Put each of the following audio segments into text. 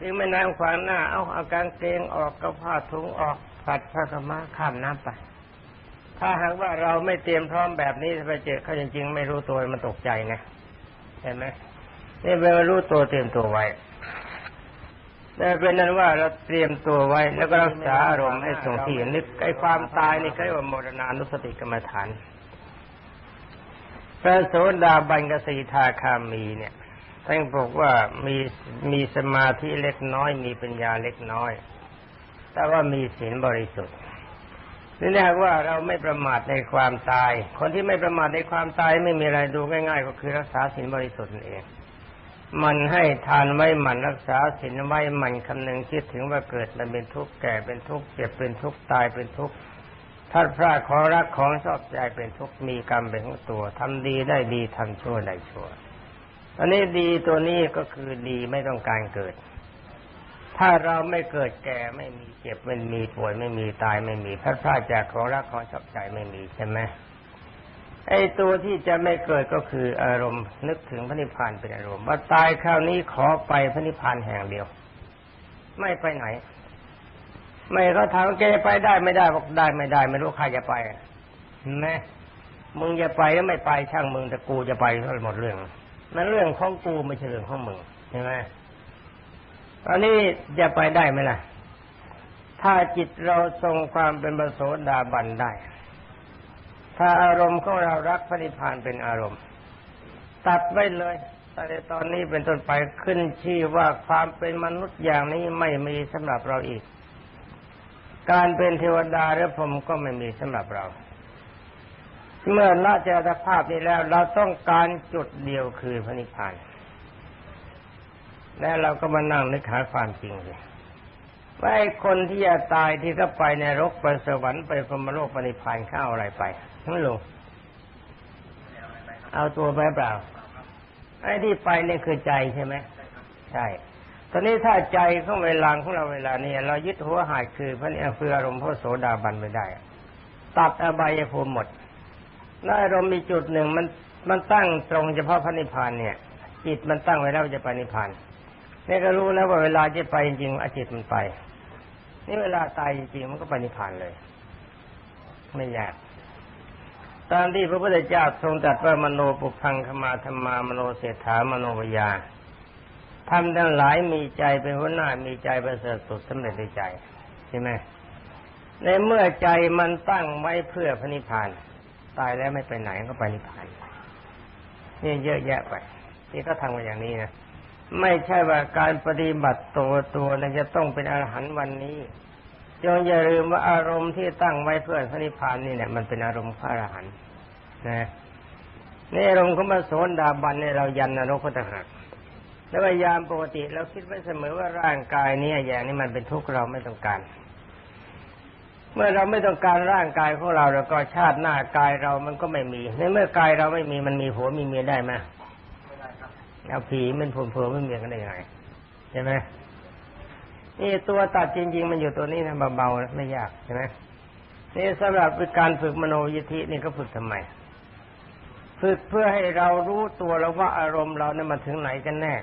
ถึงแม่น้ำขวางหน้า เอาเอากางเกงออกก็ผ้าถุงออกผัดผ้ากมาข้ามน้ำไป ถ้าหากว่าเราไม่เตรียมพร้อมแบบนี้ไปเจอเขาจริง ๆ ไม่รู้ตัวมันตกใจนะเห็นไหมนี่เป็นรู้ตัวเตรียมตัวไว้แต่เป็นนั้นว่าเราเตรียมตัวไว้ แล้วก็รักษาอารมณ์ให้ทรงที่นึกไอ้ความตายนี่เขาเรียกว่ามรณานุสติกรรมฐานพระโสดาบันกสีทาคามีเนี่ย ท่านบอกว่ามีมีสมาธิเล็กน้อย มีปัญญาเล็กน้อย แต่ว่ามีศีลบริสุทธิ์นี่นะว่าเราไม่ประมาทในความตาย คนที่ไม่ประมาทในความตายไม่มีอะไรดูง่ายๆ ก็คือรักษาศีลบริสุทธิ์นั่นเอง มันให้ทานไว้มันรักษาศีลไว้มันคำนึงคิดถึงว่าเกิดมันเป็นทุกข์แก่เป็นทุกข์เจ็บเป็นทุกข์ตายเป็นทุกข์ถ้าพลาดของรักของชอบใจเป็นทุกข์มีกรรมเป็นของตัวทำดีได้ดีทำชั่วได้ชั่ว อันนี้ดีตัวนี้ก็คือดีไม่ต้องการเกิด ถ้าเราไม่เกิดแก่ไม่มีเจ็บไม่มีป่วยไม่มีตายไม่มีพลาดพลาดจากของรักของชอบใจไม่มีใช่ไหมไอ้ตัวที่จะไม่เกิดก็คืออารมณ์นึกถึงพระนิพพานเป็นอารมณ์ว่าตายคราวนี้ขอไปพระนิพพานแห่งเดียว ไม่ไปไหน ไม่เขาถามแกไปได้ไม่ได้บอกได้ไม่ได้ไม่รู้ใครจะไปแม่มึงจะไปก็ไม่ไปช่างมึงแต่กูจะไปทั้งหมดเรื่อง นั่นเรื่องของกูไม่ใช่เรื่องของมึงใช่ไหมตอนนี้จะไปได้ไหมล่ะ ถ้าจิตเราทรงความเป็นบโสดาบันได้ ถ้าอารมณ์ของเรารักพระนิพพานเป็นอารมณ์ ตัดไว้เลยตั้งแต่ตอนนี้เป็นต้นไปขึ้นชื่อว่าความเป็นมนุษย์อย่างนี้ไม่มีสำหรับเราอีก การเป็นเทวดาหรือพรหมก็ไม่มีสำหรับเรา เมื่อละเจตภาพนี้แล้ว เราต้องการจุดเดียวคือพระนิพพาน แล้วเราก็มานั่งนึกหาความจริงเลยว่าไอ้คนที่จะตายที่เขาไปในรกไปสวรรค์ไปพรมโลกปณิพพานเข้าอะไรไปทั้งลงเอาตัวไปเปล่า ไอ้ที่ไปเนี่ยคือใจใช่ไหมใช่ ตอนนี้ถ้าใจของเวลาของเราเวลานี้เรายึดหัวหายคือพระเนี่ยคืออารมณ์พระโสดาบันไม่ได้ ตัดอบายภูมิหมด แล้วอารมณ์มีจุดหนึ่งมันมันตั้งตรงเฉพาะพระนิพพานเนี่ย จิตมันตั้งไว้แล้วจะไปนิพพานนี่ก็รู้แล้วว่าเวลาจะไปจริงอจิตมันไป นี่เวลาตายจริงมันก็ไปนิพพานเลย ไม่ยากตามที่พระพุทธเจ้าทรงตรัสว่ามโนปุพังขมาธรรมามโนเศรษฐามโนวิยาทำทั้งหลายมีใจเป็นหัวหน้ามีใจประเสริฐสุดสำเร็จในใจใช่ไหมในเมื่อใจมันตั้งไว้เพื่อพระนิพพาน ตายแล้วไม่ไปไหนก็ไปนิพพานนี่เยอะแยะไปที่ก็ทำกันอย่างนี้นะไม่ใช่ว่าการปฏิบัติตัวตัวนั้นจะต้องเป็นอรหันต์วันนี้จงอย่าลืมว่าอารมณ์ที่ตั้งไว้เพื่อพระนิพพานนี่เนี่ยมันเป็นอารมณ์พระอรหันต์นะนี่อารมณ์ของมาโสดาบันเนี่ยเรายันนรกพระหักแล้วพยายามปกติเราคิดไว้เสมอว่าร่างกายนี้อย่างนี้มันเป็นทุกข์เราไม่ต้องการ เมื่อเราไม่ต้องการร่างกายของเราแล้วก็ชาติหน้ากายเรามันก็ไม่มีในเมื่อกายเราไม่มีมันมีผัวมีเมียได้ไหมเอาผีมันผลเผือไม่เมียกันได้ยังไงใช่ไหมนี่ตัวตัดจริง ๆ มันอยู่ตัวนี้นะเบาๆไม่ยากใช่ไหมนี่สำหรับการฝึกมโนยิธินี่ก็ฝึกทำไมฝึกเพื่อให้เรารู้ตัวเราว่าอารมณ์เราเนี่ยมาถึงไหนกันแน่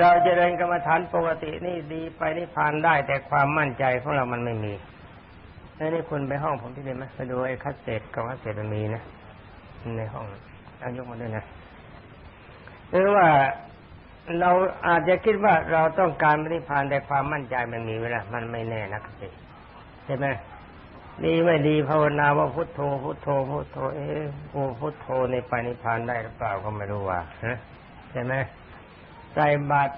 เราจะเดินกรรมฐานปกตินี่ดีไปนิพพานได้แต่ความมั่นใจของเรามันไม่มีแล้วนี่คุณไปห้องผมที่นี่ไหมไปดูไอ้คัสเซ็ตกับคัสเซ็ตมันมีนะในห้องเอายกมาด้วยนะหรือว่าเราอาจจะคิดว่าเราต้องการปฏิพานแต่ความมั่นใจมันมีเวลามันไม่แน่นักสิใช่ไหมดีไม่ดีภาวนาว่าพุทโธพุทโธพุทโธเอ๊ะโอ้พุทโธในไปนิพานได้หรือเปล่าก็ไม่รู้ว่าฮะใช่ไหม ใส่บาตร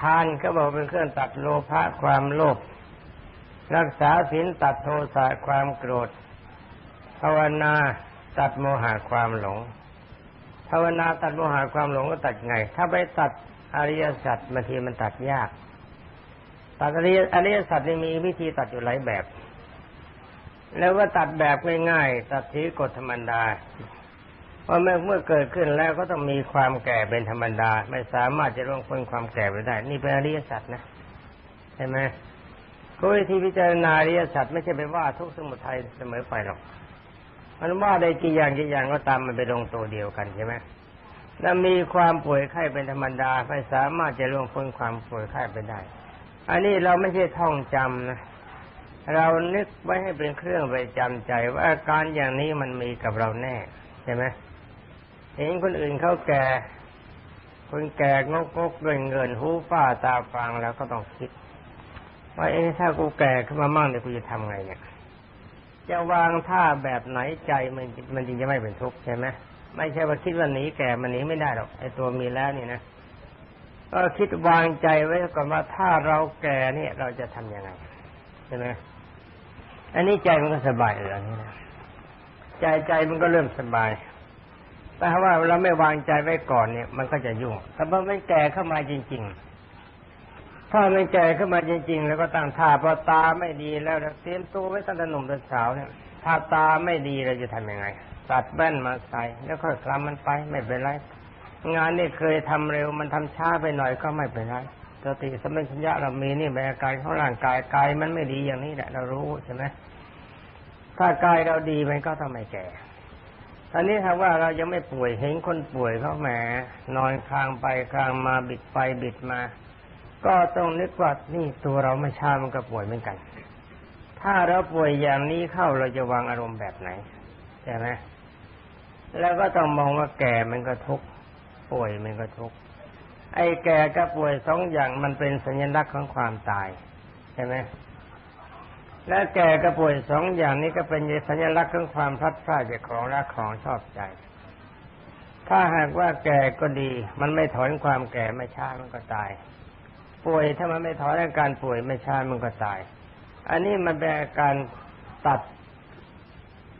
ทานก็บอกเป็นเครื่องตัดโลภะความโลภรักษาศีลตัดโทสะความโกรธ ภาวนาตัดโมหะความหลง ภาวนาตัดโมหะความหลงก็ตัดไง ถ้าไปตัดอริยสัจบางทีมันตัดยาก ตัดอริยอริยสัจนี่มีวิธีตัดอยู่หลายแบบ แล้วว่าตัดแบบง่ายๆตัดทีกฎธรรมดา เพราะเมื่อเมื่อเกิดขึ้นแล้วก็ต้องมีความแก่เป็นธรรมดา ไม่สามารถจะล่วงพ้นความแก่ไปได้ นี่เป็นอริยสัจนะใช่ไหมก็วิธีพิจารณาอริยสัจไม่ใช่ไปว่าทุกสมุทัยเสมอไปหรอกมันว่าได้กี่อย่างกี่อย่างก็ตามมันไปลงตัวเดียวกันใช่ไหมและมีความป่วยไข้เป็นธรรมดาไม่สามารถจะล่วงพ้นความป่วยไข้ไปได้ อันนี้เราไม่ใช่ท่องจำนะเรานึกไว้ให้เป็นเครื่องไปจำใจว่าอาการอย่างนี้มันมีกับเราแน่ใช่ไหม เห็นคนอื่นเขาแก่ คนแก่งกงกด้วยเงินหูฝ้าตาฟางแล้วก็ต้องคิด ว่าเอ๊ะถ้ากูแก่ขึ้นมามั่งเนี่ยกูจะทำไงเนี่ย จะวางท่าแบบไหนใจมันมันจริงจะไม่เป็นทุกข์ใช่ไหมไม่ใช่ว่าคิดว่าหนีแก่มันหนีไม่ได้หรอกไอ้ตัวมีแล้วนี่นะก็คิดวางใจไว้ก่อนว่าถ้าเราแก่เนี่ย เราจะทํำยังไงใช่ไหมอันนี้ใจมันก็สบายเลยนี่นะใจใจมันก็เริ่มสบาย แต่ว่าเราไม่วางใจไว้ก่อนเนี่ย มันก็จะยุ่งแต่พอมันแก่เข้ามาจริง ๆ ถ้ามันแก่เข้ามาจริง ๆ แล้วก็ตั้งท่าพอตาไม่ดีแล้วเตรียมตัวไว้ตั้งแต่หนุ่มตั้งสาวเนี่ยถ้าตาไม่ดีเราจะทํำยังไง ตัดแว่นมาใส่แล้วค่อยคลำมันไปไม่เป็นไร งานนี่เคยทำเร็วมันทำช้าไปหน่อยก็ไม่เป็นไรสติสมัชัญญะเรามีนี่แม่กายของร่างกายกายมันไม่ดีอย่างนี้แหละ เรารู้ใช่ไหมถ้ากายเราดีมันก็ต้องไม่แก่ ตอนนี้ถ้าว่าเรายังไม่ป่วยเห็นคนป่วยเขาแหมนอนคลางไปคลางมาบิดไปบิดมา ก็ต้องนึกว่านี่ตัวเราไม่ช้ามันก็ป่วยเหมือนกัน ถ้าเราป่วยอย่างนี้เข้าเราจะวางอารมณ์แบบไหนใช่ไหมแล้วก็ต้องมองว่าแก่มันก็ทุกข์ป่วยมันก็ทุกข์ไอ้แก่กับป่วยสองอย่างมันเป็นสัญลักษณ์ของความตายใช่ไหม และแก่กับป่วยสองอย่างนี้ก็เป็นสัญลักษณ์ของความพลัดพรากจากของรักของชอบใจ ถ้าหากว่าแก่ก็ดี มันไม่ถอนความแก่ไม่ช้ามันก็ตาย ป่วยถ้ามันไม่ถอนอาการป่วยไม่ช้ามันก็ตาย อันนี้มันเป็นอาการตัด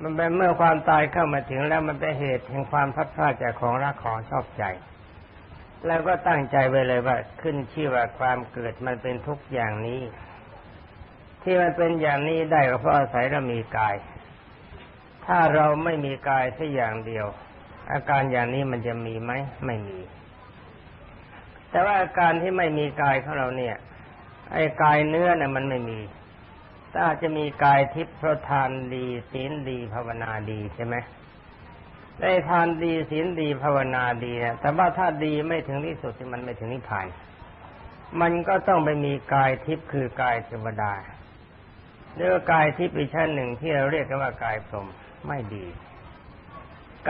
มันเป็นเมื่อความตายเข้ามาถึงแล้วมันเป็นเหตุแห่งความพัดพลาดจากของรักของชอบใจ แล้วก็ตั้งใจไว้เลยว่าขึ้นชื่อว่าความเกิดมันเป็นทุกอย่างนี้ ที่มันเป็นอย่างนี้ได้ก็เพราะอาศัยเรามีกาย ถ้าเราไม่มีกายแค่อย่างเดียว อาการอย่างนี้มันจะมีไหมไม่มี แต่ว่าอาการที่ไม่มีกายของเราเนี่ย ไอ้กายเนื้อเนี่ยมันไม่มีถ้าจะมีกายทิพย์เพราะทานดีศีลดีภาวนาดีใช่ไหมได้ทานดีศีลดีภาวนาดีนะแต่ว่าถ้าดีไม่ถึงที่สุดมันไม่ถึงนิพพานมันก็ต้องไปมีกายทิพย์คือกายเทวดา เรียกากายทิพย์อีกชั้นหนึ่งที่เราเรียกกันว่ากายพรหมไม่ดี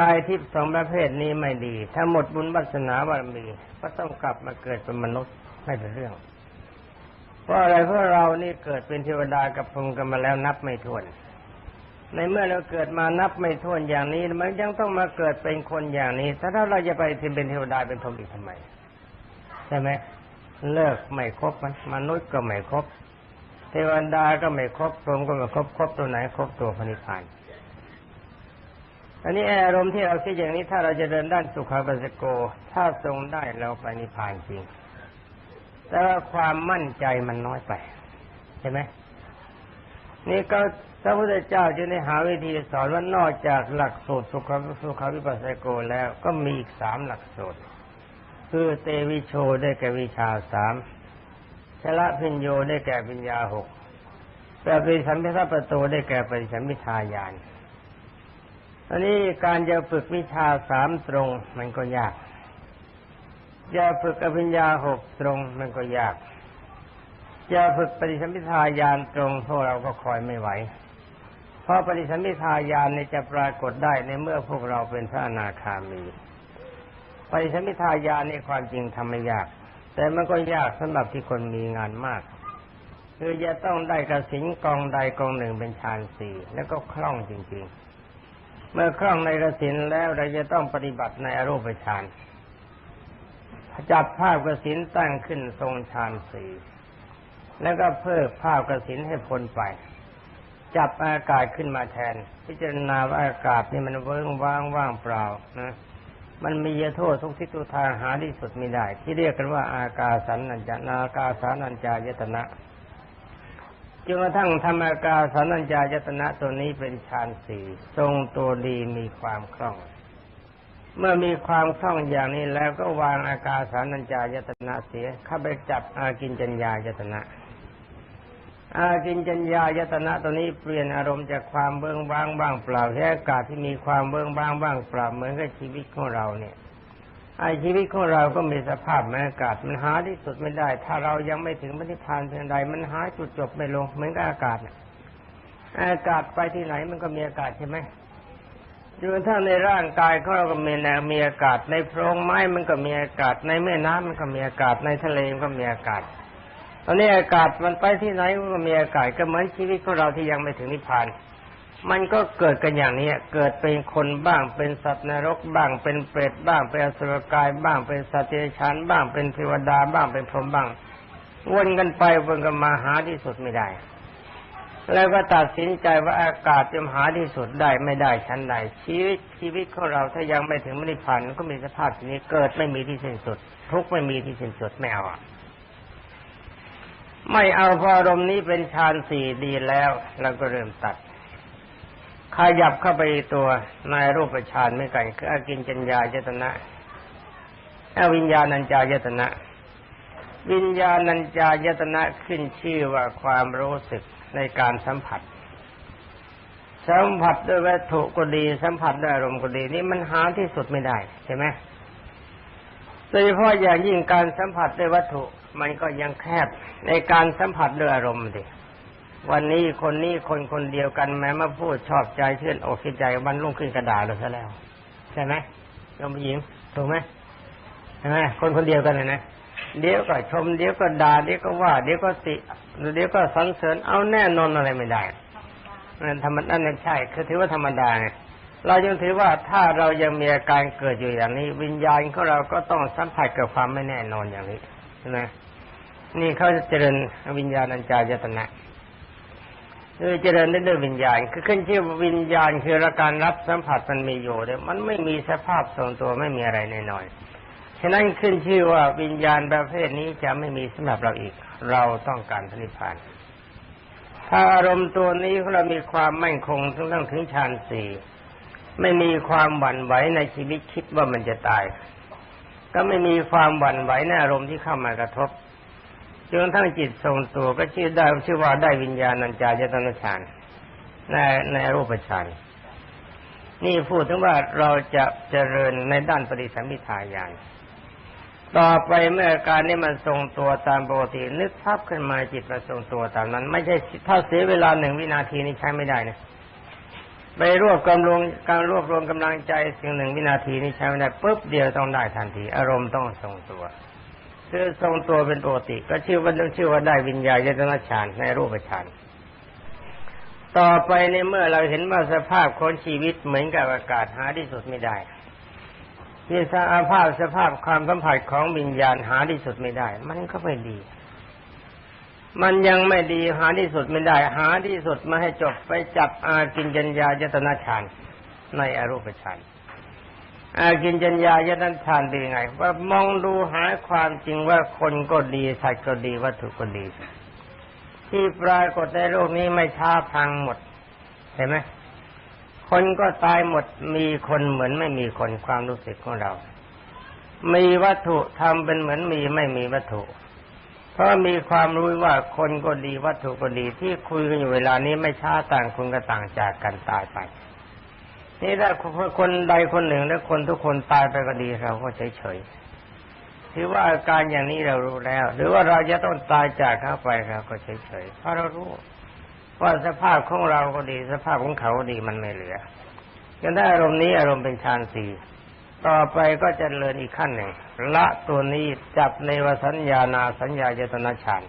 กายทิพย์สองประเภทนี้ไม่ดี ถ้าหมดบุญวัสนาบารมีก็ต้องกลับมาเกิดเป็นมนุษย์ไม่เป็นเรื่อง เพราะอะไรเพราะเรานี่เกิดเป็นเทวดากับพรหมกันมาแล้วนับไม่ถ้วน ในเมื่อเราเกิดมานับไม่ถ้วนอย่างนี้มันยังต้องมาเกิดเป็นคนอย่างนี้ ถ้าถ้าเราจะไปเป็นเทวดาเป็นพรหมอีกทำไมใช่ไหมเลิกไม่ครบมันมนุษย์ก็ไม่ครบ วดาก็ไม่ครบพรหมก็ไม่ครบครบตัวไหนครบตัวพระนิพพานอันนี้อารมณ์ที่เราคิดอย่างนี้ถ้าเราจะเดินด้านสุขาปัสสโก ถ้าทรงได้เราไปนิพพานจริง แต่ว่าความมั่นใจมันน้อยไปใช่ไหมนี่ก็พระพุทธเจ้าจะได้หาวิธีสอนว่านอกจากหลักสูตรสุขสุขวิปัสสโกแล้วก็มีอีกสามหลักสูตร คือเตวิโชได้แก่วิชาสาม ละพิญโยได้แก่ปัญญาหกแต่ปิสัมพิทัประตูได้แก่ปิสัมพิทายานอันนี้การจะฝึกวิชาสามตรงมันก็ยาก จะฝึกอภิญญาหกตรงมันก็ยาก จะฝึกปฏิสัมพิทายานตรงพวกเราก็คอยไม่ไหว เพราะปฏิสัมพิทายานในจะปรากฏได้ในเมื่อพวกเราเป็นพระอนาคามี ปฏิสัมพิทายานในความจริงทำไม่ยาก แต่มันก็ยากสำหรับที่คนมีงานมาก คือจะต้องได้กระสินกองใดกองหนึ่งเป็นฌานสี่แล้วก็คล่องจริง ๆ เมื่อคล่องในกระสินแล้วเราจะต้องปฏิบัติในอรูปฌานจับภาพกระสินตั้งขึ้นทรงฌานสี่แล้วก็เพิ่มภาพกระสินให้พ้นไป จับอากาศขึ้นมาแทน พิจารณาว่าอากาศนี่มันเวิ้งว่างว่างเปล่านะ มันมีโทษทุกทิศทุกทางหาที่สุดไม่ได้ ที่เรียกกันว่า อากาสันนัญจานาอากาสานัญจายตนะจนกระทั่งธรรมากาสานัญจายตนะตัวนี้เป็นฌานสี่ทรงตัวดีมีความคล่อง เมื่อมีความคล่องอย่างนี้แล้วก็วางอากาสานัญจายตนะเสียเข้าไปจับอากินจัญญายตนะ อากินจัญญายตนะตัวนี้เปลี่ยนอารมณ์จากความเบื้องบ้างบ้างเปล่าแค่อากาศที่มีความเบื้องบ้างบ้างเปล่าเหมือนกับชีวิตของเราเนี่ยไอชีวิตของเราก็มีสภาพเหมือนอากาศมันหาที่สุดไม่ได้ ถ้าเรายังไม่ถึงพระนิพพานเพียงใด มันหาจุดจบไม่ลงเหมือนกับอากาศอากาศไปที่ไหนมันก็มีอากาศใช่ไหมอยู่ถ้าในร่างกายของเราก็มีแนวมีอากาศในโพรงไม้มันก็มีอากาศในแม่น้ำมันก็มีอากาศในทะเลมันก็มีอากาศ ตอนนี้อากาศมันไปที่ไหนก็มีอากาศก็เหมือนชีวิตของเราที่ยังไม่ถึงนิพพาน มันก็เกิดกันอย่างนี้เกิดเป็นคนบ้าง เป็นสัตว์นรกบ้าง เป็นเปรตบ้าง เป็นอสุรกายบ้าง เป็นสัตว์เดรัจฉานบ้าง เป็นเทวดาบ้าง เป็นพรหมบ้าง วนกันไปวนกันมาหาที่สุดไม่ได้ แล้วก็ตัดสินใจว่าอากาศจะหาที่สุดได้ไม่ได้ชั้นใดชีวิตชีวิตของเราถ้ายังไม่ถึงมรรคผลก็มีสภาพทีนี้เกิดไม่มีที่สิ้นสุด ทุกข์ไม่มีที่สิ้นสุดไม่เอาอะ ไม่เอาพออารมณ์นี้เป็นฌานสี่ดีแล้วเราก็เริ่มตัด ขยับเข้าไปตัวในรูปฌานไม่กันคืออากินจัญญายตนะอวิญญาณัญจายตนะ วิญญาณัญจายตนะขึ้นชื่อว่าความรู้สึกในการสัมผัส สัมผัสด้วยวัตถุก็ดี สัมผัสด้วยอารมณ์ก็ดีนี่มันหาที่สุดไม่ได้ใช่ไหมโดยเฉพาะอย่างยิ่งการสัมผัสด้วยวัตถุ มันก็ยังแคบในการสัมผัสด้วยอารมณ์ดิวันนี้คนนี้คนคนเดียวกันแม้มาพูดชอบใจเชื่อนอกชื่นใจวันรุ่งขึ้นกระดาษเลยซะแล้ว ใช่ไหมยมหญิงถูกไหมใช่ไหมคนคนเดียวกันเลยนะเดี๋ยวก็ชมเดี๋ยวก็ด่าเดี๋ยวก็ว่า เดี๋ยวก็ติเดี๋ยวก็สรรเสริญเอาแน่นอนอะไรไม่ได้นั่นธรรมนั่นใช่ คือถือว่าธรรมดาไงเรายังถือว่าถ้าเรายังมีอาการเกิดอยู่อย่างนี้ วิญญาณของเราก็ต้องสัมผัสกับความไม่แน่นอนอย่างนี้ใช่ไหม นี่เขาจะเจริญวิญญาณัญจายตนะคือเจริญได้ด้วยวิญญาณ คือขึ้นชื่อวิญญาณคืออาการรับสัมผัสมันมีอยู่เดียมันไม่มีสภาพทรงตัวไม่มีอะไรแน่นอนฉะนั้นขึ้นชื่อว่าวิญญาณประเภทนี้จะไม่มีสำหรับเราอีก เราต้องการพระนิพพานถ้าอารมณ์ตัวนี้เรามีความมั่นคงทั้งทั้งถึงฌานสี่ไม่มีความหวั่นไหวในชีวิตคิดว่ามันจะตาย ก็ไม่มีความหวั่นไหวในอารมณ์ที่เข้ามากระทบ จนทั้งจิตทรงตัวก็ชื่อได้ชื่อว่าได้วิญญาณัญจายตนะฌานในในรูปฌานนี่พูดถึงว่าเราจะเจริญในด้านปฏิสัมพิทายานต่อไปเมื่อการนี้มันทรงตัวตามปกติ นึกภาพขึ้นมาจิตมาทรงตัวตามนั้น ไม่ใช่ถ้าเสียเวลาหนึ่งวินาทีนี้ใช้ไม่ได้นะไปรวบกำลังการรวบรวมกำลังใจสิ่งหนึ่งวินาทีนี้ใช้ไม่ได้ปุ๊บเดียวต้องได้ทันที อารมณ์ต้องทรงตัว คือทรงตัวเป็นปกติ ก็ชื่อว่าต้องชื่อว่าได้วิญญาณยตนาฌานในรูปฌานต่อไปในเมื่อเราเห็นว่าสภาพของชีวิตเหมือนกับอากาศหาที่สุดไม่ได้ที่สภาพสภาพความสัมผัสของวิญญาณหาที่สุดไม่ได้ มันก็ไม่ดี มันยังไม่ดีหาที่สุดไม่ได้ หาที่สุดมาให้จบไปจับอากินจัญญายตนาฌานในอรูปฌาน กินจัญญายนาฌานเป็นยังไง ว่ามองดูหาความจริงว่าคนก็ดีสัตว์ก็ดีวัตถุก็ดี ที่ปรากฏในโลกนี้ไม่ช้าพังหมด เห็นไหมคนก็ตายหมดมีคนเหมือนไม่มีคนความรู้สึกของเรา มีวัตถุทำเป็นเหมือนมีไม่มีวัตถุ เพราะมีความรู้ว่าคนก็ดีวัตถุก็ดีที่คุยกันอยู่เวลานี้ไม่ช้าต่างคนก็ต่างจากกันตายไป นี่ถ้าคนใดคนหนึ่งและคนทุกคนตายไปก็ดีเราก็เฉยเฉยถือว่าอาการอย่างนี้เรารู้แล้ว หรือว่าเราจะต้องตายจากเขาไปเราก็เฉยเฉยเพราะเรารู้ว่าสภาพของเราก็ดี สภาพของเขาก็ดีมันไม่เหลือกันได้อารมณ์นี้อารมณ์เป็นฌานสี่ต่อไปก็จะเลินอีกขั้นหนึ่งละตัวนี้จับในวสัญญานาสัญญาเจตนาฌาน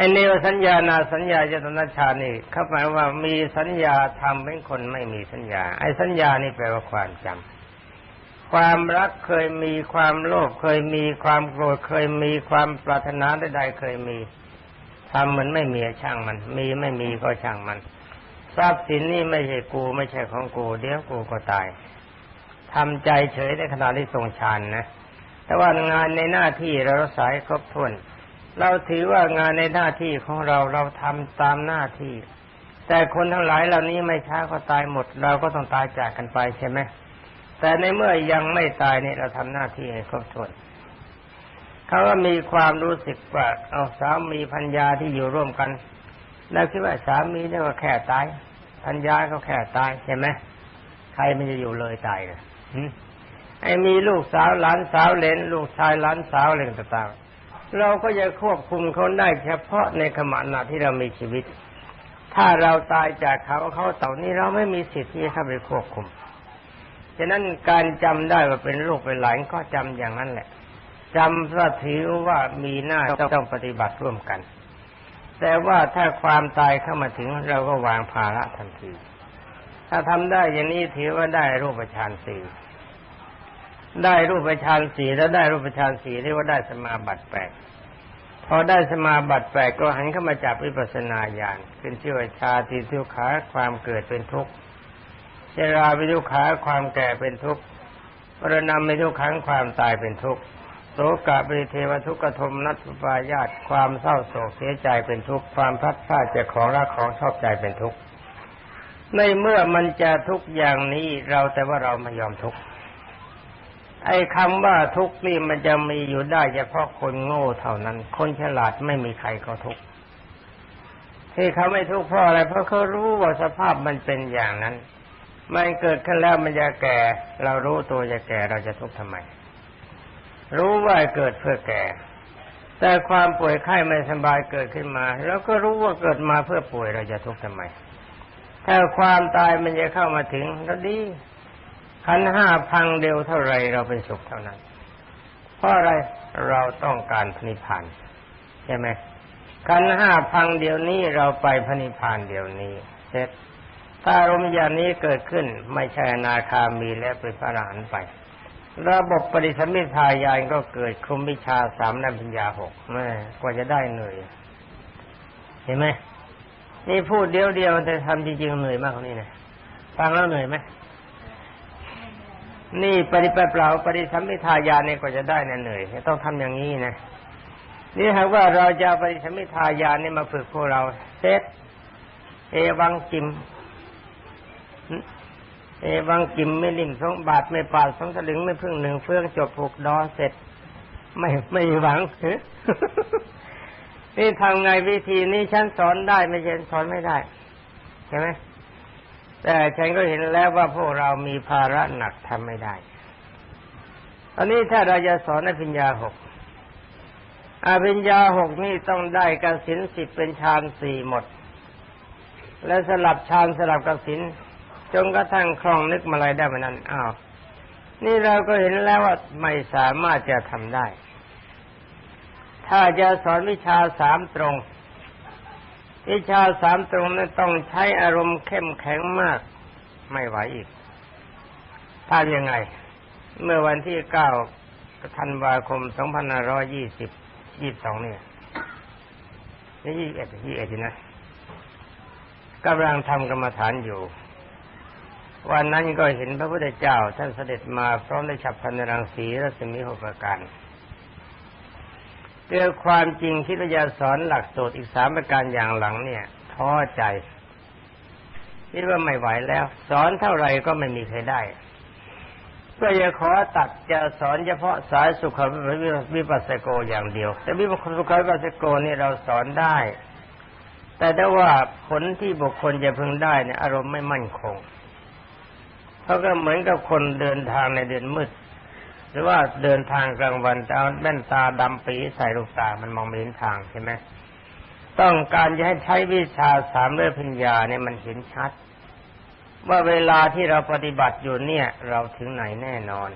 อเนวสัญญานาสัญญาเจตนาฌานนี่เขาหมายว่ามีสัญญาทำเป็นคนไม่มีสัญญา ไอ้สัญญานี่แปลว่าความจำความรักเคยมีความโลภเคยมีความโกรธเคยมีความปรารถนาใดๆเคยมีทำเหมือนไม่มีช่างมัน มีไม่มีก็ช่างมัน ทรัพย์สินนี่ไม่ใช่กูไม่ใช่ของกู เดี๋ยวกูก็ตายทำใจเฉยในขณะที่ทรงฌานนะ แต่ว่างานในหน้าที่เราสายครบถ้วน เราถือว่างานในหน้าที่ของเราเราทำตามหน้าที่ แต่คนทั้งหลายเหล่านี้ไม่ช้าก็ตายหมด เราก็ต้องตายจากกันไปใช่ไหมแต่ในเมื่อยังไม่ตายเนี่ยเราทำหน้าที่ให้ครบถ้วนเขาก็มีความรู้สึกว่าเอาสามีพัญญาที่อยู่ร่วมกันแล้วคิดว่าสามีเนี่ยก็แค่ตายพัญญาก็แค่ตายใช่ไหมใครมันจะอยู่เลยตายเลยไอ้มีลูกสาวหลานสาวเลนลูกชายหลานสาวอะไรต่าง เราก็จะควบคุมเขาได้เฉพาะในขณะที่เรามีชีวิต ถ้าเราตายจากเขาเขาเต่านี้เราไม่มีสิทธิ์ที่จะเข้าไปควบคุม ฉะนั้นการจำได้ว่าเป็นลูกเป็นหลานก็จำอย่างนั้นแหละจำว่าถือว่ามีหน้าต้องปฏิบัติร่วมกัน แต่ว่าถ้าความตายเข้ามาถึงเราก็วางภาระทันที ถ้าทำได้อย่างนี้ถือว่าได้รูปฌานสี่ ได้รูปฌานสี่แล้วได้รูปฌานสี่เรียกว่าได้สมาบัติแปดพอได้สมาบัติแปดก็หันเข้ามาจับวิปัสสนาญาณเป็นชื่อว่าชาติทุกขาความเกิดเป็นทุกข์เจราวิทุกขาความแก่เป็นทุกข์ปรณามวิทุกขังความตายเป็นทุกข์โสกะปริเทวทุกขทมนัสปายาตความเศร้าโศกเสียใจเป็นทุกข์ความพัดพรากจากของรักของชอบใจเป็นทุกข์ในเมื่อมันจะทุกอย่างนี้เราแต่ว่าเราไม่ยอมทุกข์ ไอ้คำว่าทุกข์นี่มันจะมีอยู่ได้เฉพาะคนโง่เท่านั้น คนฉลาดไม่มีใครก็ทุกข์ที่เขาไม่ทุกข์เพราะอะไร เพราะเขารู้ว่าสภาพมันเป็นอย่างนั้น มันเกิดขึ้นแล้วมันจะแก่ เรารู้ตัวจะแก่เราจะทุกข์ทำไม รู้ว่าเกิดเพื่อแก่ แต่ความป่วยไข้ไม่สบายเกิดขึ้นมาเราก็รู้ว่าเกิดมาเพื่อป่วยเราจะทุกข์ทำไม ถ้าความตายมันจะเข้ามาถึงก็ดี ขันห้าพังเดียวเท่าไรเราเป็นสุขเท่านั้น เพราะอะไรเราต้องการพนิพานใช่ไหมขันห้าพังเดียวนี้เราไปพนิพานเดียวนี้เสร็จถ้าอารมณ์อย่างนี้เกิดขึ้นไม่ใช่นาคามีและเป็นพระอรหันต์ไป ระบบปริสมิทายานก็เกิดคุมวิชาสามนัปัญญาหกแม่กว่าจะได้เหนื่อย เห็นไหมนี่พูดเดียวเดียวแต่ทำจริงๆเหนื่อยมากกว่านี้นะฟังแล้วเหนื่อยไหม นี่ปฏิปเปล่าปฏิสัมมิทายาเนี่ยก็จะได้แน่เหนื่อยต้องทำอย่างนี้นะนี่หากว่าเราจะปฏิสัมมิทายาเนี่มาฝึกพวกเราเซตเอวังจิมเอวังจิมไม่ลิ่มสองบาทไม่ปาดสองสลึงไม่พึ่งหนึ่งเฟื่องจบผูกดอเสร็จ ไม่ไม่หวังนี่ทำไงวิธีนี้ฉันสอนได้ไม่ใช่สอนไม่ได้ใช่ไหม แต่ฉันก็เห็นแล้วว่าพวกเรามีภาระหนักทำไม่ได้ ตอนนี้ถ้าเราจะสอนอภิญญาหกอภิญญาหกนี่ต้องได้กสินสิบเป็นฌานสี่หมด และสลับฌานสลับกสินจนกระทั่งคล่องนึกมาอะไรได้เหมือนนั้นอ้าวนี่เราก็เห็นแล้วว่าไม่สามารถจะทำได้ ถ้าจะสอนวิชาสามตรง วิชาสามตรงนั้นต้องใช้อารมณ์เข้มแข็งมาก ไม่ไหวอีกถ้ายังไง เมื่อวันที่เก้าธันวาคมสองพันห้าร้อยยี่สิบยี่สองเนี่ยนี่ยี่เอ็ดยี่เอ็ดนะกำลังทำกรรมฐานอยู่ วันนั้นก็เห็นพระพุทธเจ้าท่านเสด็จมาพร้อมด้วยฉับพันรังสีรัศมีหกประการ เรื่องความจริงคิดว่าจะสอนหลักสูตรอีกสามประการอย่างหลังเนี่ยท้อใจคิดว่าไม่ไหวแล้ว สอนเท่าไหร่ก็ไม่มีใครได้ก็จะขอตัดจะสอนเฉพาะสายสุขวิปัสสโกอย่างเดียว แต่วิสุขวิปัสสโกนี่เราสอนได้ แต่ถ้าว่าผลที่บุคคลจะพึงได้เนี่ยอารมณ์ไม่มั่นคงเขาก็เหมือนกับคนเดินทางในเดือนมืด หรือว่าเดินทางกลางวันแต่เอาแว่นตาดำปีใส่ลูกตา มันมองไม่เห็นทางใช่ไหมต้องการจะให้ใช้วิชาสามเรื่องปัญญาเนี่ยมันเห็นชัด ว่าเวลาที่เราปฏิบัติอยู่เนี่ย เราถึงไหนแน่นอน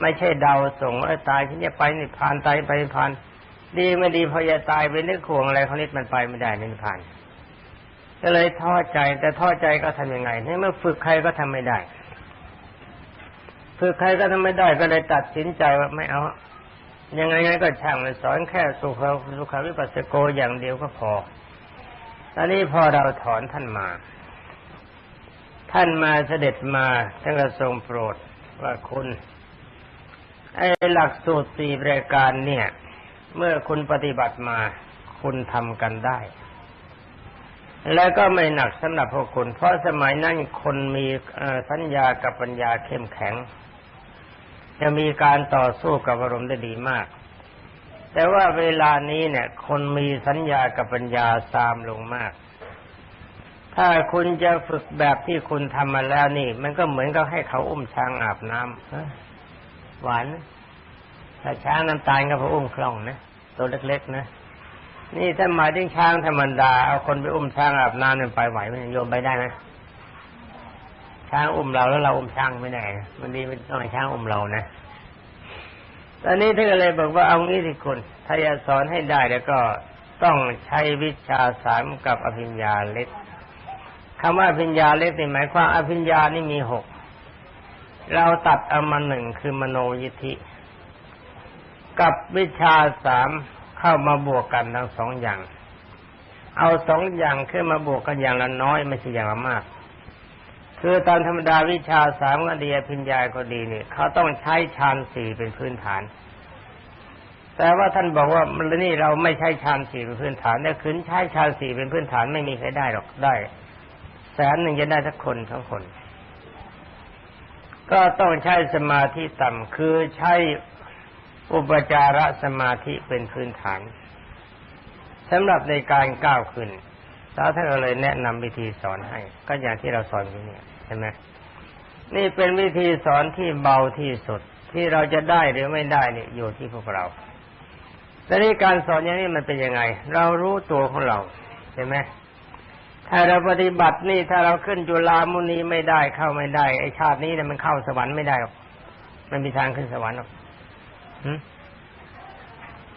ไม่ใช่เดาส่งว่าตายฉันจะไปนิพพานตายไปนิพพานดีไม่ดีพอจะตายไปนึกห่วงอะไรเขานิดมันไปไม่ได้นิพพานก็เลยท้อใจแต่ท้อใจก็ทำยังไงในเมื่อฝึกใครก็ทำไม่ได้ คือใครก็ทำไม่ได้ก็เลยตัดสินใจว่าไม่เอายังไงก็ช่างเลยสอนแค่สุขสุขวิปัสสโกอย่างเดียวก็พอตอนนี้พอเราถอนท่านมา ท่านมาเสด็จมาท่านก็ทรงโปรดว่าคุณไอ้หลักสูตรสี่รายการเนี่ย เมื่อคุณปฏิบัติมา คุณทำกันได้ แล้วก็ไม่หนักสำหรับพวกคุณ เพราะสมัยนั้นคนมีสัญญากับปัญญาเข้มแข็ง จะมีการต่อสู้กับอารมณ์ได้ดีมาก แต่ว่าเวลานี้เนี่ย คนมีสัญญากับปัญญาตามลงมาก ถ้าคุณจะฝึกแบบที่คุณทำมาแล้วนี่ มันก็เหมือนกับให้เขาอุ้มช้างอาบน้ำหวานถ้าช้างน้ำตาลก็พออุ้มคล่องนะตัวเล็กๆนะนี่ถ้าหมายถึงช้างธรรมดาเอาคนไปอุ้มช้างอาบน้ำมันไปไหวไหมโยมไปได้ไหม ช้างอุ้มเราแล้วเราอุ้มช้างไม่ได้นะมันดีไม่ต้องให้ช้างอุ้มเรานะตอนนี้ท่านก็เลยบอกว่าเอางี้สิคุณถ้าอยากสอนให้ได้แล้วก็ต้องใช้วิชาสามกับอภิญญาเล็กคำว่าอภิญญาเล็กนี่หมายความอภิญญานี่มีหกเราตัดเอามาหนึ่งคือมโนยิธิ กับวิชาสามเข้ามาบวกกันทั้งสองอย่าง เอาสองอย่างขึ้นมาบวกกันอย่างละน้อยไม่ใช่อย่างละมาก คือตามธรรมดาวิชาสามก็ดีอภิญญาก็ดีเนี่ยเขาต้องใช้ฌานสี่เป็นพื้นฐาน แต่ว่าท่านบอกว่านี่เราไม่ใช้ฌานสี่เป็นพื้นฐานเนี่ยคืนใช้ฌานสี่เป็นพื้นฐานไม่มีใครได้หรอกได้ แสนหนึ่งจะได้สักคนทั้งคน ก็ต้องใช้สมาธิต่ำคือใช้อุปจารสมาธิเป็นพื้นฐานสำหรับในการก้าวขึ้น สาท่านก็เลยแนะนำวิธีสอนให้ ก็อย่างที่เราสอนอยู่เนี่ยใช่ไหมนี่เป็นวิธีสอนที่เบาที่สุดที่เราจะได้หรือไม่ได้เนี่ยอยู่ที่พวกเราแต่นี้การสอนอย่างนี้มันเป็นยังไง เรารู้ตัวของเราใช่ไหมถ้าเราปฏิบัตินี่ถ้าเราขึ้นจุลามุนีไม่ได้เข้าไม่ได้ไอชาตินี้เนี่ยมันเข้าสวรรค์ไม่ได้หรอกมันมีทางขึ้นสวรรค์หรอก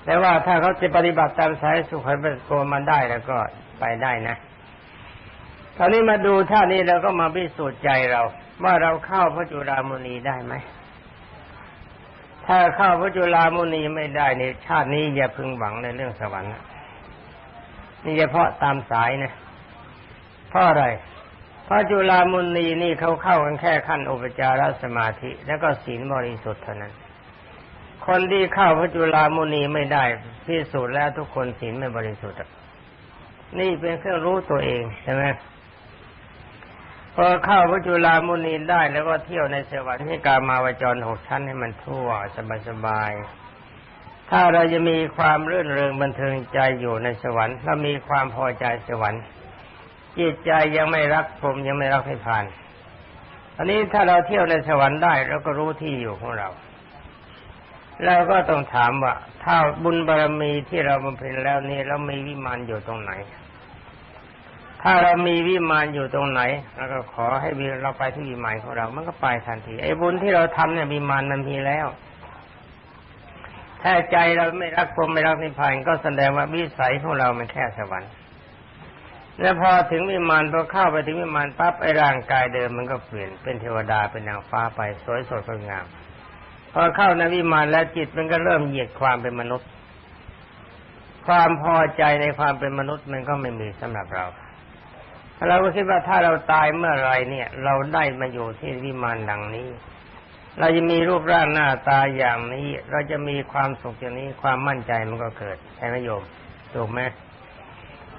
แต่ว่าถ้าเขาจะปฏิบัติตามสายสุขเป็นโกมันได้แล้วก็ ไปได้นะตอนนี้มาดูท่านี้เราก็มาพิสูจน์ใจเรา ว่าเราเข้าพระจุลามุนีได้ไหมถ้าเข้าพระจุลามุนีไม่ได้ในชาตินี้อย่าพึงหวังในเรื่องสวรรค์นี่เฉพาะตามสายนะเพราะอะไรพระจุลามุนีนี่เขาเข้ากันแค่ขั้นอุปจารสมาธิ แล้วก็ศีลบริสุทธิ์เท่านั้น คนที่เข้าพระจุลามุนีไม่ได้พิสูจน์แล้วทุกคนศีลไม่บริสุทธิ์ นี่เป็นเครื่องรู้ตัวเองใช่ไหมพอเข้าพระจุลามุนีได้แล้วก็เที่ยวในสวรรค์ให้การมาวจรหกชั้นให้มันทั่วสบายๆถ้าเราจะมีความรื่นเริงบันเทิงใจอยู่ในสวรรค์ถ้ามีความพอใจสวรรค์ จิตใจยังไม่รักผมยังไม่รักให้ผ่านอันนี้ถ้าเราเที่ยวในสวรรค์ได้เราก็รู้ที่อยู่ของเราเราก็ต้องถามว่า ถ้าบุญบารรมีที่เราบำเพ็ญแล้วนี่เรามีวิมานอยู่ตรงไหน ถ้าเรามีวิมานอยู่ตรงไหนเราก็ขอให้เราไปที่วิมานของเรา มันก็ไปทันที ไอ้บุญที่เราทำเนี่ยวิมานมันมีแล้ว ถ้าใจเราไม่รักพรมไม่รักนิพพานก็แสดงว่าวิสัยของเรามันแค่สวรรค์แล้วพอถึงวิมานพอเข้าไปถึงวิมานปั๊บไอ้ร่างกายเดิมมันก็เปลี่ยนเป็นเทวดาเป็นนางฟ้าไปสวยสดสดงาม พอเข้าในวิมานแล้วจิตมันก็เริ่มเหยียดความเป็นมนุษย์ ความพอใจในความเป็นมนุษย์มันก็ไม่มีสำหรับเรา เราก็คิดว่าถ้าเราตายเมื่อไรเนี่ย เราได้มาอยู่ที่วิมานดังนี้ เราจะมีรูปร่างหน้าตาอย่างนี้ เราจะมีความสุขอย่างนี้ ความมั่นใจมันก็เกิดใช่ไหมโยมถูกไหม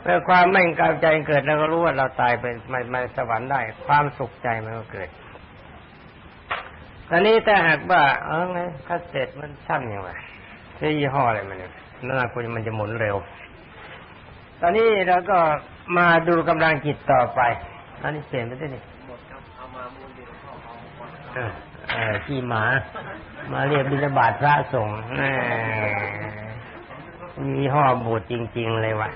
เมื่อความไม่กาวใจเกิดเราก็รู้ว่าเราตายไปมาสวรรค์ได้ ความสุขใจมันก็เกิดตอนนี้แต่หากว่า เออไงคัสเซ็ตมันสั้นย่างไรใช้ยี่ห้ออะไรมันเนี่ยน่าคุณมันจะหมุนเร็ว ตอนนี้เราก็ มาดูกำลังจิตต่อไปอันนี้เปลี่ยนไปได้นี่เออขี่หมา มาเรียกบิณฑบาตพระสงฆ์ยี่ห้อบูดจริง ๆ เลยวะ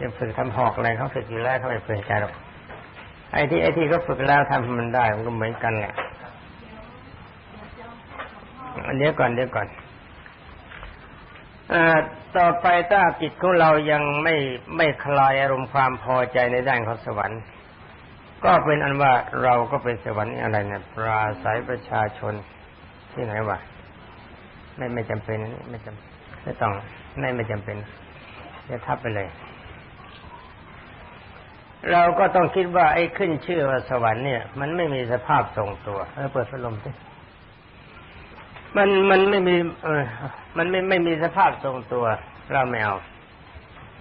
จะฝึกทำหอกอะไรเขาฝึกอยู่แล้วเขาไม่เปลี่ยนใจหรอกไอ้ที่ไอ้ที่เขาฝึกแล้วทำมันได้มันก็เหมือนกันแหละเดี๋ยวก่อนเดี๋ยวก่อนอ ต่อไปถ้าจิตของเรายังไม่ไม่คลายอารมณ์ความพอใจในด้านของสวรรค์ ก็เป็นอันว่าเราก็เป็นสวรรค์อะไรเนี่ยปราศัยประชาชนที่ไหนวะไม่ไม่จำเป็นไม่จำไม่ต้องไม่ไม่จำเป็นจะทับไปเลย เราก็ต้องคิดว่าไอ้ขึ้นชื่อว่าสวรรค์เนี่ย มันไม่มีสภาพทรงตัวเออเปิดพัดลมสิ มันมันไม่มี เออ มันไม่ไม่มีสภาพทรงตัว เราไม่เอา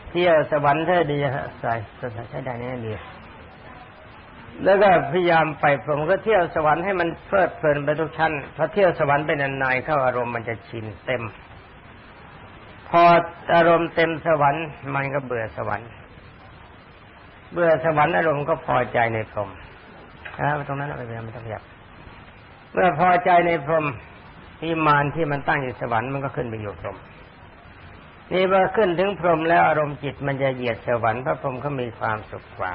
เที่ยวสวรรค์เธอดีฮะใส่ใช้ได้แน่ดีแล้วก็พยายามไปผมก็เที่ยวสวรรค์ให้มันเพลิดเพลินไปทุกชั้นพอเที่ยวสวรรค์เป็นนานๆเข้าอารมณ์มันจะชินเต็ม พออารมณ์เต็มสวรรค์มันก็เบื่อสวรรค์ เบื่อสวรรค์อารมณ์ก็พอใจในพรหมนะตรงนั้นไม่เป็นไรไม่ต้องอยากเมื่อพอใจในพรหม ที่มารที่มันตั้งอยู่สวรรค์มันก็ขึ้นไปอยู่พรหมนี่พอขึ้นถึงพรหมแล้วอารมณ์จิตมันจะเหยียดสวรรค์พระพรหมเขามีความสุขกว่า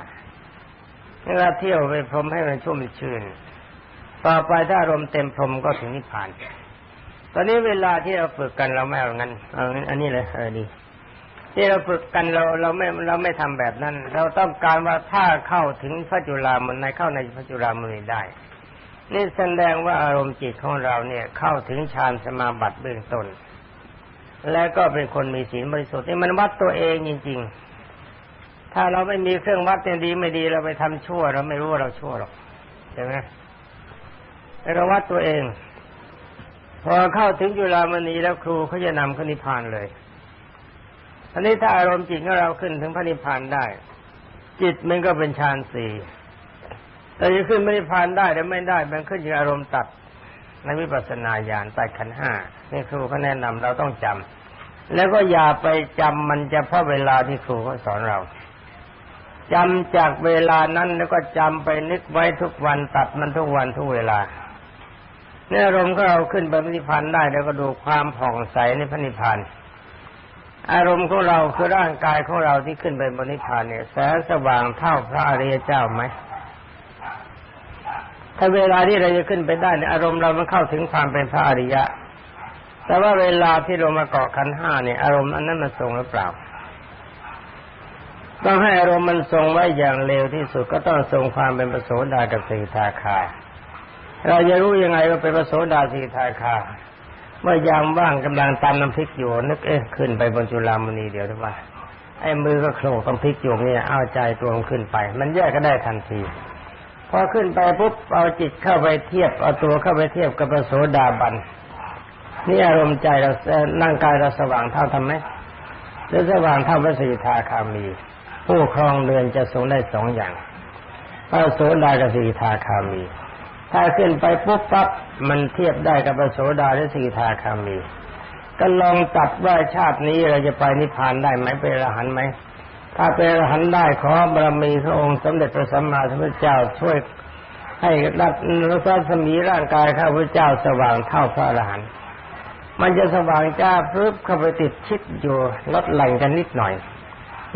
เวลาเที่ยวไปพรหมให้มันชุ่มชื่น ต่อไปถ้าอารมณ์เต็มพรหมก็ถึงนิพพาน ตอนนี้เวลาที่เราฝึกกันเราไม่เอางั้นเอางั้นอันนี้เลยเออดีที่เราฝึกกันเราเราไม่เราไม่ทำแบบนั้น เราต้องการว่าถ้าเข้าถึงพระจุลามณีเข้าในพระจุลามณีได้ นี่แสดงว่าอารมณ์จิตของเราเนี่ยเข้าถึงฌานสมาบัติเบื้องต้น และก็เป็นคนมีศีลบริสุทธิ์นี่มันวัดตัวเองจริง ๆ ถ้าเราไม่มีเครื่องวัดเนี่ยดีไม่ดีเราไปทำชั่ว เราไม่รู้ว่าเราชั่วหรอกใช่ไหมเราวัดตัวเอง พอเข้าถึงจุฬามณีแล้วครูเขาจะนำขึ้นนิพพานเลยอันนี้ถ้าอารมณ์จิตของเราขึ้นถึงพระนิพพานได้ จิตมันก็เป็นฌานสี่ แต่จะขึ้นพระนิพพานได้หรือไม่ได้มันขึ้นอยู่อารมณ์ตัดในวิปัสสนาญาณตัดขันห้านี่ครูเขาแนะนำเราต้องจำแล้วก็อย่าไปจำมันจะเฉพาะเวลาที่ครูเขาสอนเราจำจากเวลานั้นแล้วก็จำไปนึกไว้ทุกวันตัดมันทุกวันทุกเวลาเนี่ยอารมณ์ของเราขึ้นไปพระนิพพานได้แล้วก็ดูความผ่องใสในพระนิพพานอารมณ์ของเราคือร่างกายของเราที่ขึ้นไปบนนิพพานเนี่ยแสงสว่างเท่าพระอริยเจ้าไหม ถ้าเวลาที่เราจะขึ้นไปได้เนี่ยอารมณ์เรามันเข้าถึงความเป็นพระอริยะ แต่ว่าเวลาที่เรามาเกาะขันห้าเนี่ยอารมณ์อันนั้นมันทรงหรือเปล่า ต้องให้อารมณ์มันทรงไว้อย่างเร็วที่สุดก็ต้องทรงความเป็นประโสดากับสีทาคา เราจะรู้ยังไงว่าเป็นประโสดาสีทาคา เมื่อยามว่างกำลังตำน้ำพริกอยู่นึกเอ๊ะขึ้นไปบนจุลามณีเดี๋ยวทุกวันไอ้มือก็โขลกน้ำพริกอยู่เนี่ยเอาใจตัวมันขึ้นไป มันแยกก็ได้ทันที พอขึ้นไปปุ๊บเอาจิตเข้าไปเทียบเอาตัวเข้าไปเทียบกับพระโสดาบันนี่อารมณ์ใจเรานั่งกายเราสว่างเท่าทำไหมหรือสว่างเท่าพระสีทาคามี ผู้ครองเรือนจะทรงได้สองอย่างพระโสดากับสีทาคามี ถ้าขึ้นไปปุ๊บปั๊บมันเทียบได้กับพระโสดาและสีทาคามี ก็ลองตัดว่าชาตินี้เราจะไปนิพพานได้ไหมเป็นอรหันไหม ถ้าเป็นอรหันต์ได้ขอบารมีพระองค์สมเด็จพระสัมมาสัมพุทธเจ้าช่วยให้รัตรัศมีร่างกายข้าพเจ้าสว่างเท่าพระอรหันต์มันจะสว่างจ้าปึ๊บเข้าไปติดชิดอยู่ลดแหล่งกันนิดหน่อย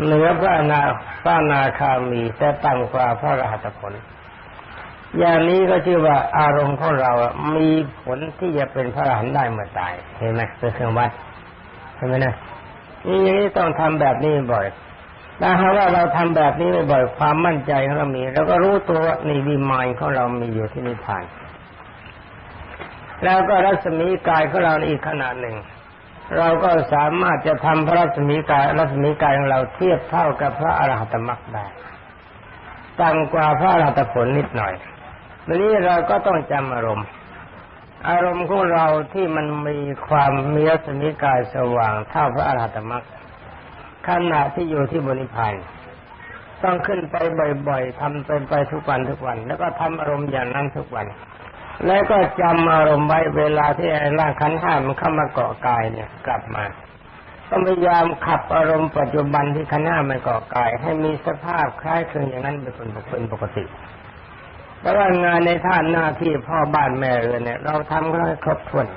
เหนือพระนาพระนาคามีแต่ต่ำกว่าพระอรหัตผล อย่างนี้ก็ชื่อว่าอารมณ์ของเรา มีผลที่จะเป็นพระอรหันต์ได้เมื่อตายเห็นไหมเป็นเครื่องวัดใช่ไหมนะนี่อย่างนี้ต้องทำแบบนี้บ่อย ถ้าหากว่าเราทำแบบนี้บ่อยความมั่นใจของเรามีเราก็รู้ตัวนี่วิมานของเรามีอยู่ที่นิพพาน แล้วก็รัศมีกายของเราอีกขนาดหนึ่ง เราก็สามารถจะทำพระรัศมีกายรัศมีกายของเราเทียบเท่ากับพระอรหัตมรรคได้ต่ำกว่าพระอรหัตผลนิดหน่อยทีนี้เราก็ต้องจำอารมณ์อารมณ์ของเราที่มันมีความมีรัศมีกายสว่างเท่าพระอรหัตมรรค ขณะที่อยู่ที่บริพานต้องขึ้นไปบ่อยๆทำเป็นไปทุกวันทุกวัน แล้วก็ทำอารมณ์อย่างนั้นทุกวัน แล้วก็จำอารมณ์ไว้เวลาที่ไอ้ร่างขันห้ามันเข้ามาเกาะกายเนี่ยกลับมาต้องพยายามขับอารมณ์ปัจจุบันที่ขันห้ามันเกาะกาย ให้มีสภาพคล้ายคลึงอย่างนั้นเป็นปกติแต่ว่างานในท่านหน้าที่พ่อบ้านแม่เรือนเนี่ย เราทำก็ให้ครบถ้วน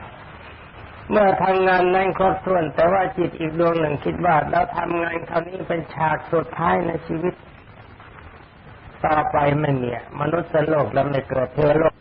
เมื่อทำงานนั้นครบถ้วน แต่ว่าจิตอีกดวงหนึ่งคิดว่าเราทำงานคราวนี้เป็นฉากสุดท้ายในชีวิตต่อไปไม่มีมนุษย์โลกแล้วไม่เกิดเทวโลก